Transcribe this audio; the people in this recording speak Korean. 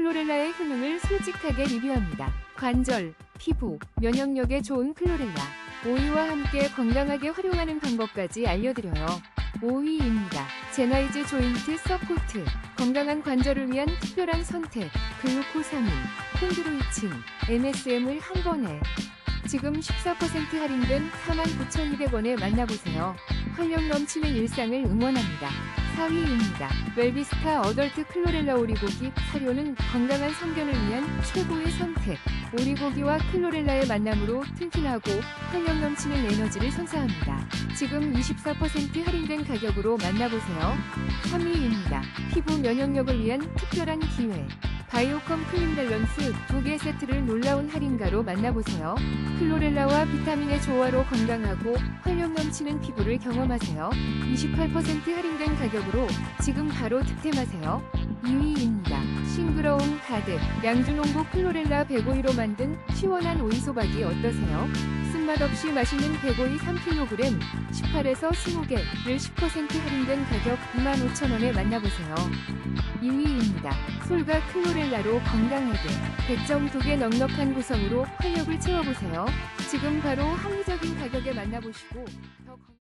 클로렐라의 효능을 솔직하게 리뷰합니다. 관절, 피부, 면역력에 좋은 클로렐라. 오이와 함께 건강하게 활용하는 방법까지 알려드려요. 오이입니다. 제나이즈 조인트 서포트. 건강한 관절을 위한 특별한 선택. 글루코사민, 콘드로이친, MSM을 한 번에. 지금 14% 할인된 49,200원에 만나보세요. 활력 넘치는 일상을 응원합니다. 4위입니다. 웰비스타 어덜트 클로렐라 오리고기 사료는 건강한 성견을 위한 최고의 선택. 오리고기와 클로렐라의 만남으로 튼튼하고 활력 넘치는 에너지를 선사합니다. 지금 24% 할인된 가격으로 만나보세요. 3위입니다. 피부 면역력을 위한 특별한 기회. 바이오컴 클린 밸런스 두개 세트를 놀라운 할인가로 만나보세요. 클로렐라와 비타민의 조화로 건강하고 활력 넘치는 피부를 경험하세요. 28% 할인된 가격으로 지금 바로 득템하세요. 2위입니다. 싱그러움 가득 양주농부 클로렐라 105이로 만든 시원한 오이소박이 어떠세요? 쓴맛 없이 맛있는 105이 3kg 18에서 20개를 10% 할인된 가격 25,000원에 만나보세요. 2위입니다. 솔과 클로렐라로 건강하게 100점 2개 넉넉한 구성으로 활력을 채워보세요. 지금 바로 합리적인 가격에 만나보시고 더 건...